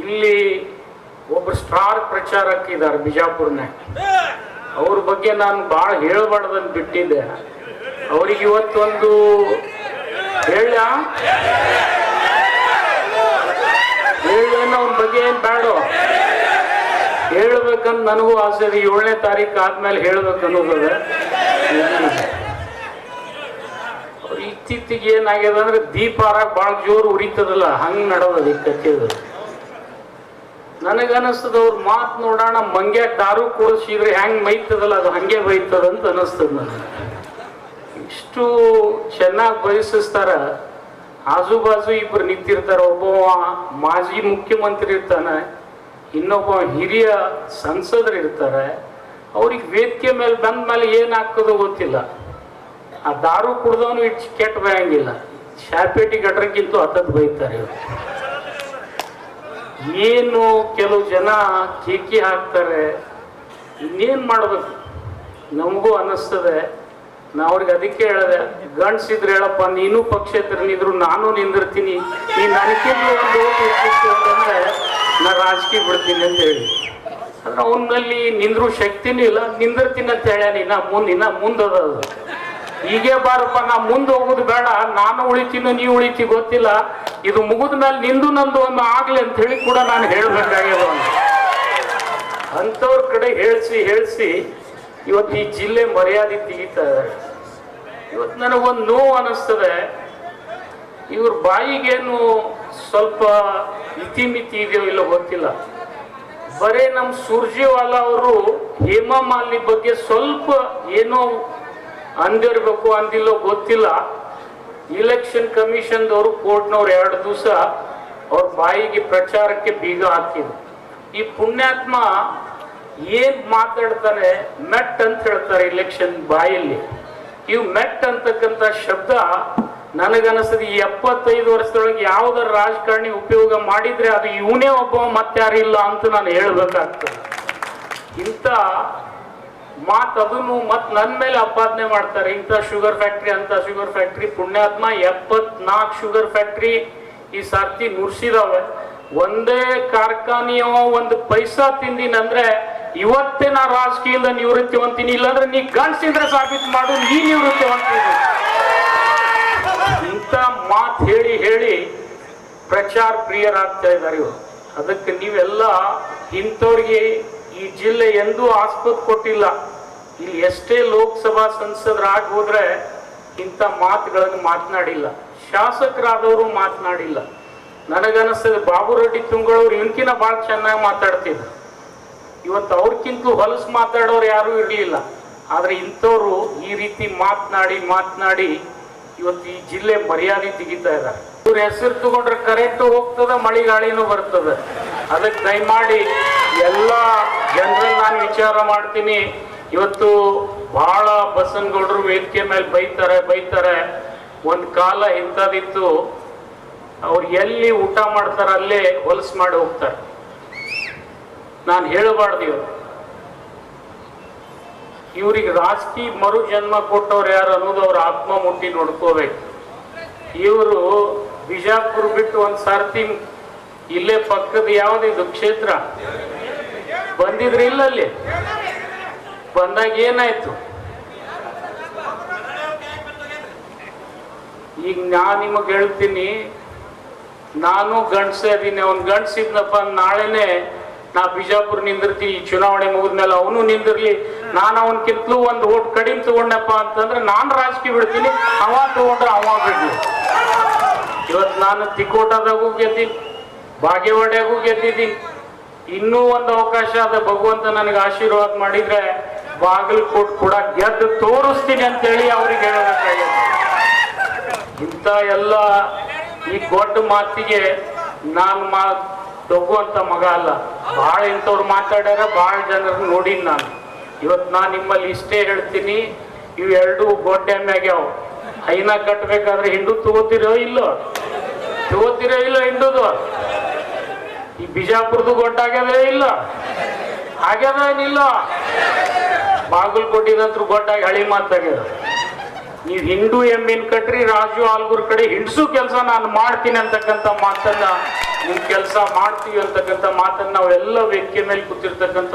ಇಲ್ಲಿ ಒಬ್ರು ಸ್ಟಾರ್ ಪ್ರಚಾರಕ್ಕಿದ್ದಾರೆ ಬಿಜಾಪುರ್ನಾಗ ಅವ್ರ ಬಗ್ಗೆ ನಾನು ಭಾಳ ಹೇಳಬಾರ್ದಂತ ಬಿಟ್ಟಿದ್ದೆ. ಅವ್ರಿಗೆ ಇವತ್ತೊಂದು ಹೇಳ. ಹೇಳೇನು ಅವ್ನ ಬಗ್ಗೆ ಏನು ಬೇಡ. ಹೇಳ್ಬೇಕಂತ ನನಗೂ ಆಸೆ ಇದೆ. ಏಳನೇ ತಾರೀಕು ಆದ್ಮೇಲೆ ಹೇಳ್ಬೇಕು ಅನ್ನೋದದ ಏನಾಗ್ಯದಂದ್ರೆ ಇತ್ತೀಚೆಗೆ ಏನಾಗ್ಯದ ಅಂದ್ರೆ ದೀಪ ಭಾಳ ಜೋರು ಉರಿತದಲ್ಲ, ಹಂಗ್ ನಡೆದದ ಈ ಕಥೆದು. ನನಗನಿಸ್ತದ ಅವ್ರ ಮಾತು ನೋಡೋಣ, ಮಂಗ್ಯ ದಾರು ಕೂಡಿಸಿದ್ರೆ ಹೆಂಗ್ ಮೈತದಲ್ಲ ಅದು ಹಂಗೆ ಬೈತದ ಅಂತ ಅನಿಸ್ತದ ನನಗೆ. ಇಷ್ಟು ಚೆನ್ನಾಗಿ ಬಯಸಿಸ್ತಾರ. ಆಜು ಬಾಜು ಇಬ್ರು ನಿಂತಿರ್ತಾರ, ಒಬ್ಬವ ಮಾಜಿ ಮುಖ್ಯಮಂತ್ರಿ ಇರ್ತಾನೆ, ಇನ್ನೊಬ್ಬ ಹಿರಿಯ ಸಂಸದರು ಇರ್ತಾರೆ. ಅವ್ರಿಗೆ ವೇದಿಕೆ ಮೇಲೆ ಬಂದ ಮೇಲೆ ಏನ್ ಹಾಕೋದು ಗೊತ್ತಿಲ್ಲ. ಆ ದಾರು ಕುಡ್ದವನು ಇಟ್ಟು ಕೆಟ್ಟ ಬಯಂಗಿಲ್ಲ. ಶಾಪೇಟಿ ಗಟ್ರಕ್ಕಿಂತ ಹತ್ತದ್ ಬೈತಾರೆ ಇವ್ರು. ಏನು ಕೆಲವು ಜನ ಕೇಕಿ ಹಾಕ್ತಾರೆ, ಇನ್ನೇನು ಮಾಡಬೇಕು? ನಮಗೂ ಅನ್ನಿಸ್ತದೆ. ನಾ ಅವ್ರಿಗೆ ಅದಕ್ಕೆ ಹೇಳಿದೆ, ಗಂಡ್ಸಿದ್ರೆ ಹೇಳಪ್ಪ, ನೀನು ಪಕ್ಷೇತರ ನಿದ್ರು ನಾನು ನಿಂದಿರ್ತೀನಿ ನೀ ನನಗಿಂತ ಒಂದು ನಾ ರಾಜಕೀಯ ಬಿಡ್ತೀನಿ ಅಂತ ಹೇಳಿ. ಆದ್ರೆ ಅವನಲ್ಲಿ ನಿಂದ್ರು ಶಕ್ತಿನೂ ಇಲ್ಲ. ನಿಂದಿರ್ತೀನಿ ಅಂತ ಹೇಳ ನೀನ ಮುಂದಿನ ಮುಂದದ ಅದು. ಹೀಗೆ ಬಾರಪ್ಪ, ನಾ ಮುಂದೆ ಹೋಗುದು ಬೇಡ, ನಾನು ಉಳಿತೀನೋ ನೀವು ಉಳಿತಿ, ಗೊತ್ತಿಲ್ಲ. ಇದು ಮುಗಿದ ಮೇಲೆ ನಿಂದು ನಂದು ಒಂದು ಆಗ್ಲಿ ಅಂತ ಹೇಳಿ ಕೂಡ ನಾನು ಹೇಳ್ಬೇಕಾಗ್ಯದ ಅಂತವ್ರ ಕಡೆ ಹೇಳ್ಸಿ ಹೇಳ್ಸಿ, ಇವತ್ತು ಈ ಜಿಲ್ಲೆ ಮರ್ಯಾದೆ ತೆಗಿತಾ ಇದ್ದಾರೆ ಇವತ್ತು ನನಗೊಂದು ನೋವು ಅನಿಸ್ತದೆ. ಇವ್ರ ಬಾಯಿಗೇನು ಸ್ವಲ್ಪ ಇತಿಮಿತಿ ಇದೆಯೋ ಇಲ್ಲೋ ಗೊತ್ತಿಲ್ಲ. ಬರೇ ನಮ್ಮ ಸುರ್ಜಿವಾಲಾ ಅವರು ಹೇಮಾ ಮಾಲಿನಿ ಬಗ್ಗೆ ಸ್ವಲ್ಪ ಏನೋ ಅಂದಿರ್ಬೇಕು ಅಂದಿಲ್ಲೋ ಗೊತ್ತಿಲ್ಲ. ಇಲೆಕ್ಷನ್ ಕಮಿಷನ್ದವರು ಕೋರ್ಟ್ನವ್ರು ಎರಡು ದಿವಸ ಅವ್ರ ಬಾಯಿಗೆ ಪ್ರಚಾರಕ್ಕೆ ಬೀಗ ಹಾಕಿದ್ರು. ಈ ಪುಣ್ಯಾತ್ಮ ಏನ್ ಮಾತಾಡ್ತಾನೆ ಮೆಟ್ ಅಂತ ಹೇಳ್ತಾರೆ ಇಲೆಕ್ಷನ್ ಬಾಯಲ್ಲಿ. ಇವು ಮೆಟ್ ಅಂತಕ್ಕಂಥ ಶಬ್ದ ನನಗನ್ನಿಸ್ತದೆ ಈ ಎಪ್ಪತ್ತೈದು ವರ್ಷದೊಳಗೆ ಯಾವ್ದಾರು ರಾಜಕಾರಣಿ ಉಪಯೋಗ ಮಾಡಿದ್ರೆ ಅದು ಇವನೇ ಒಬ್ಬ ಮತ್ತಾರಿಲ್ಲ ಅಂತ ನಾನು ಹೇಳ್ಬೇಕಾಗ್ತದೆ. ಇಂಥ ಮಾತ್ ಅದನ್ನು ಮತ್ ನನ್ ಮೇಲೆ ಅಪಾದನೆ ಮಾಡ್ತಾರೆ. ಇಂಥ ಶುಗರ್ ಫ್ಯಾಕ್ಟ್ರಿ ಅಂತ ಶುಗರ್ ಫ್ಯಾಕ್ಟ್ರಿ ಪುಣ್ಯಾತ್ಮ ಎಪ್ಪತ್ನಾಲ್ಕು ಶುಗರ್ ಫ್ಯಾಕ್ಟ್ರಿ ಈ ಸರ್ತಿ ನುರ್ಸಿದಾವೆ ಒಂದೇ ಕಾರ್ಖಾನೆಯ ಒಂದು ಪೈಸಾ ತಿಂದಿನಂದ್ರೆ ಇವತ್ತೇ ನಾ ರಾಜಕೀಯದ ನಿವೃತ್ತಿ ಹೊಂತೀನಿ ಇಲ್ಲಾಂದ್ರೆ ನೀ ಗಂಡ್ಸಿದ್ರೆ ಸಾಬೀತು ಮಾಡು, ನೀ ನಿವೃತ್ತಿ ಹೊಂತೀನಿ ಇಂಥ ಮಾತು ಹೇಳಿ ಹೇಳಿ ಪ್ರಚಾರ ಪ್ರಿಯರಾಗ್ತಾ ಇದ್ದಾರೆ ಇವರು. ಅದಕ್ಕೆ ನೀವೆಲ್ಲ ಇಂಥವ್ರಿಗೆ ಈ ಜಿಲ್ಲೆ ಎಂದೂ ಆಸ್ಪತ್ ಕೊಟ್ಟಿಲ್ಲ. ಇಲ್ಲಿ ಎಷ್ಟೇ ಲೋಕಸಭಾ ಸಂಸದರಾಗಿ ಹೋದ್ರೆ ಇಂಥ ಮಾತುಗಳನ್ನು ಮಾತನಾಡಿಲ್ಲ. ಶಾಸಕರಾದವರು ಮಾತನಾಡಿಲ್ಲ. ನನಗನ್ನಿಸ್ತದೆ ಬಾಬು ರೆಡ್ಡಿ ತುಂಗಳವ್ರು ಇವನ್ಕಿನ ಭಾಳ ಚೆನ್ನಾಗಿ ಮಾತಾಡ್ತಿದ್ರು. ಇವತ್ತು ಅವ್ರಕ್ಕಿಂತಲೂ ಹೊಲಸು ಮಾತಾಡೋರು ಯಾರೂ ಇರಲಿಲ್ಲ. ಆದ್ರೆ ಇಂಥವ್ರು ಈ ರೀತಿ ಮಾತನಾಡಿ ಮಾತನಾಡಿ ಇವತ್ತು ಈ ಜಿಲ್ಲೆ ಮರ್ಯಾದೆ ತೆಗಿತಾ ಇದ್ದಾರೆ. ಇವ್ರ ಹೆಸರು ತಗೊಂಡ್ರೆ ಕರೆಂಟು ಹೋಗ್ತದ, ಮಳೆಗಾಳಿನೂ ಬರ್ತದೆ. ಅದಕ್ಕೆ ದಯಮಾಡಿ ಎಲ್ಲ ಜನರಲ್ಲಿ ನಾನು ವಿಚಾರ ಮಾಡ್ತೀನಿ. ಇವತ್ತು ಬಹಳ ಬಸನ್ಗೌಡರು ವೇದಿಕೆ ಮೇಲೆ ಬೈತಾರೆ ಬೈತಾರೆ. ಒಂದು ಕಾಲ ಇಂಥದ್ದಿತ್ತು. ಅವ್ರು ಎಲ್ಲಿ ಊಟ ಮಾಡ್ತಾರ ಅಲ್ಲೇ ಹೊಲಸು ಮಾಡಿ ಹೋಗ್ತಾರೆ. ನಾನು ಹೇಳಬಾರ್ದು ಇವ್ರು. ಇವ್ರಿಗೆ ರಾಜಕೀಯ ಮರು ಜನ್ಮ ಕೊಟ್ಟವ್ರು ಯಾರು ಅನ್ನೋದು ಅವ್ರ ಆತ್ಮ ಮುಟ್ಟಿ ನೋಡ್ಕೋಬೇಕು. ಇವರು ಬಿಜಾಪುರ ಬಿಟ್ಟು ಒಂದು ಸರ್ತಿ ಇಲ್ಲೇ ಪಕ್ಕದ ಯಾವ್ದಿದು ಕ್ಷೇತ್ರ? ಬಂದಿದ್ರಿ ಇಲ್ಲ ಅಲ್ಲಿ ಬಂದಾಗ ಏನಾಯ್ತು? ಈಗ ನಾ ನಿಮಗೆ ಹೇಳ್ತೀನಿ, ನಾನು ಗಂಡ್ಸೇ ಅದೀನಿ ಅವ್ನ್ ಗಂಡ್ಸಿದ್ನಪ್ಪ ನಾಳೆನೆ ನಾ ಬಿಜಾಪುರ ನಿಂದಿರ್ತೀನಿ, ಈ ಚುನಾವಣೆ ಮುಗಿದ್ಮೇಲೆ ಅವನು ನಿಂದಿರ್ಲಿ, ನಾನು ಅವನ್ಕಿಂತಲೂ ಒಂದು ಓಟ್ ಕಡಿಮೆ ತಗೊಂಡಪ್ಪ ಅಂತಂದ್ರೆ ನಾನು ರಾಜಕೀಯ ಬಿಡ್ತೀನಿ, ಅವ ತಗೊಂಡ್ರೆ ಅವ ಬಿಡ್ಲಿ. ಇವತ್ತು ನಾನು ತಿಕೋಟದಾಗೂ ಗೆದ್ದೀನಿ. ಬಾಗೇವಾಡ್ಯಾಗೂ ಗೆದ್ದಿದ್ದೀನಿ. ಇನ್ನೂ ಒಂದು ಅವಕಾಶ ಅದ ಭಗವಂತ ನನಗೆ ಆಶೀರ್ವಾದ ಮಾಡಿದ್ರೆ ಕೊಟ್ಟು ಕೂಡ ಗೆದ್ದು ತೋರಿಸ್ತೀನಿ ಅಂತೇಳಿ ಅವ್ರಿಗೆ ಹೇಳಬೇಕಾಗಿದೆ ಇಂಥ ಎಲ್ಲ ಈ ದೊಡ್ಡ ಮಾತಿಗೆ ನಾನು ಮಾ ತಗುವಂತ ಮಗ ಅಲ್ಲ. ಭಾಳ ಇಂಥವ್ರು ಮಾತಾಡ್ಯಾರ, ಭಾಳ ಜನರು ನೋಡಿನ್ ನಾನು. ಇವತ್ತು ನಾನು ನಿಮ್ಮಲ್ಲಿ ಇಷ್ಟೇ ಹೇಳ್ತೀನಿ ಇವೆರಡೂ ಎರಡು ಗೊಡ್ಡೆ ಮ್ಯಾಗ್ಯಾವ ಹೈನ ಕಟ್ಟಬೇಕಾದ್ರೆ ಹಿಂಡು ತಗೋತಿರೋ ಇಲ್ಲೋ? ತಗೋತಿರೋ ಇಲ್ಲೋ ಹಿಂಡುದು? ಈ ಬಿಜಾಪುರದು ಗೊಡ್ಡ ಆಗ್ಯದ ಇಲ್ಲ. ಆಗ್ಯದ ಏನಿಲ್ಲ. ಬಾಗಲಕೋಟಿದಂತ್ರ ಗೊಡ್ಡಾಗಿ ಹಳಿ ಮಾತಾಗ್ಯದ. ನೀವು ಹಿಂದೂ ಎಮ್ಮಿನ ಕಟ್ರಿ, ರಾಜು ಆಲ್ಗುರ್ ಕಡೆ ಹಿಂಡ್ಸು ಕೆಲಸ ನಾನು ಮಾಡ್ತೀನಿ ಅಂತಕ್ಕಂಥ ಮಾತನ್ನ, ನಿಮ್ ಕೆಲಸ ಮಾಡ್ತೀವಿ ಅಂತಕ್ಕಂಥ ಮಾತನ್ನ ನಾವೆಲ್ಲ ವೇದಿಕೆ ಮೇಲೆ ಕೂತಿರ್ತಕ್ಕಂಥ